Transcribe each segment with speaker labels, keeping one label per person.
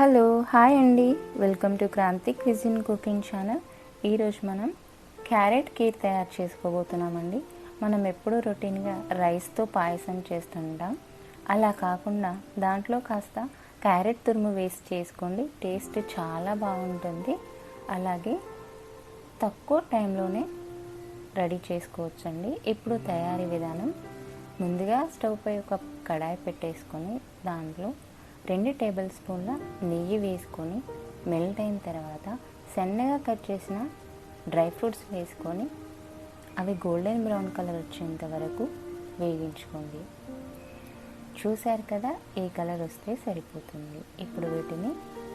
Speaker 1: Hello hi అండి. Welcome to Kranthi cuisine cooking channel. ఈరోజు మనం క్యారెట్ కీర్ తయారు చేసుకోబోతున్నామండి. మనం ఎప్పుడూ రొటీన్గా రైస్తో పాయసం చేస్తుంటాం. అలా కాకుండా దాంట్లో కాస్త క్యారెట్ తురుము వేసి చేసుకోండి. టేస్ట్ చాలా బాగుంటుంది. అలాగే తక్కువ టైంలోనే రెడీ చేసుకోవచ్చండి. ఇప్పుడు తయారీ విధానం. ముందుగా స్టవ్ పై ఒక కడాయి పెట్టేసుకొని దాంట్లో రెండు టేబుల్ స్పూన్ల నెయ్యి వేసుకొని మెల్ట్ అయిన తర్వాత సన్నగా కట్ చేసిన డ్రై ఫ్రూట్స్ వేసుకొని అవి గోల్డెన్ బ్రౌన్ కలర్ వచ్చేంత వరకు వేగించుకోండి. చూశారు కదా ఈ కలర్ వస్తే సరిపోతుంది. ఇప్పుడు వీటిని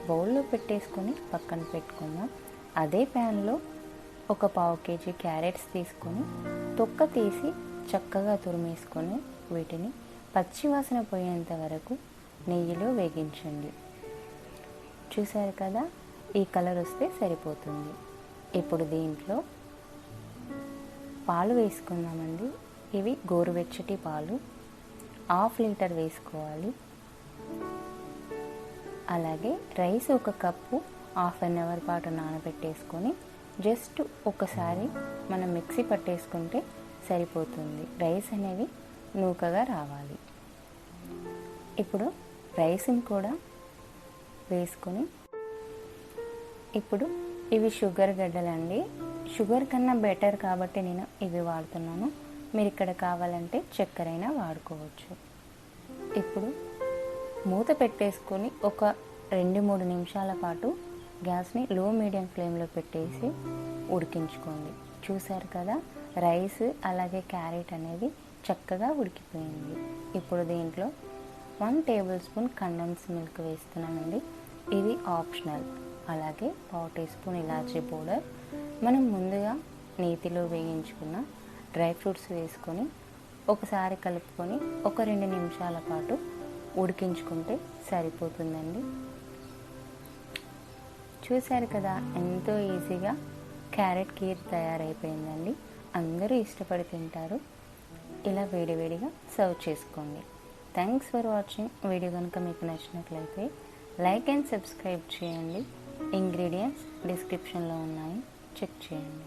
Speaker 1: బౌల్లో పెట్టేసుకొని పక్కన పెట్టుకుందాం. అదే ప్యాన్లో ఒక పావు కేజీ క్యారెట్స్ తీసుకొని తొక్క తీసి చక్కగా తురిమేసుకొని వీటిని పచ్చివాసన పోయేంత వరకు నెయ్యిలో వేగించండి. చూశారు కదా ఈ కలర్ వస్తే సరిపోతుంది. ఇప్పుడు దీంట్లో పాలు వేసుకుందామండి. ఇవి గోరువెచ్చటి పాలు. హాఫ్ లీటర్ వేసుకోవాలి. అలాగే రైస్ ఒక కప్పు హాఫ్ అన్ అవర్ పాటు నానబెట్టేసుకొని జస్ట్ ఒకసారి మనం మిక్సీ పట్టేసుకుంటే సరిపోతుంది. రైస్ అనేవి నూకగా రావాలి. ఇప్పుడు రైస్ని కూడా వేసుకొని ఇప్పుడు ఇవి షుగర్ గడ్డలండి. షుగర్ కన్నా బెటర్ కాబట్టి నేను ఇవి వాడుతున్నాను. మీరు ఇక్కడ కావాలంటే చక్కెరైనా వాడుకోవచ్చు. ఇప్పుడు మూత పెట్టేసుకొని ఒక రెండు మూడు నిమిషాల పాటు గ్యాస్ని లో మీడియం ఫ్లేమ్లో పెట్టేసి ఉడికించుకోండి. చూసారు కదా రైస్ అలాగే క్యారెట్ అనేది చక్కగా ఉడికిపోయింది. ఇప్పుడు దీంట్లో one tablespoon condense milk వేస్తున్నామండి ఇది ఆప్షనల్. అలాగే పావు టీ స్పూన్ ఇలాచీ పౌడర్. మనం ముందుగా నేతిలో వేయించుకున్న డ్రై ఫ్రూట్స్ వేసుకొని ఒకసారి కలుపుకొని ఒక రెండు నిమిషాల పాటు ఉడికించుకుంటే సరిపోతుందండి. చూశారు కదా ఎంతో ఈజీగా క్యారెట్ కీర్ తయారైపోయిందండి. అందరూ ఇష్టపడి తింటారు. ఇలా వేడివేడిగా సర్వ్ చేసుకోండి. థ్యాంక్స్ ఫర్ వాచింగ్ వీడియో కనుక మీకు నచ్చినట్లయితే లైక్ అండ్ సబ్స్క్రైబ్ చేయండి. ఇంగ్రీడియంట్స్ డిస్క్రిప్షన్లో ఉన్నాయి. చెక్ చేయండి.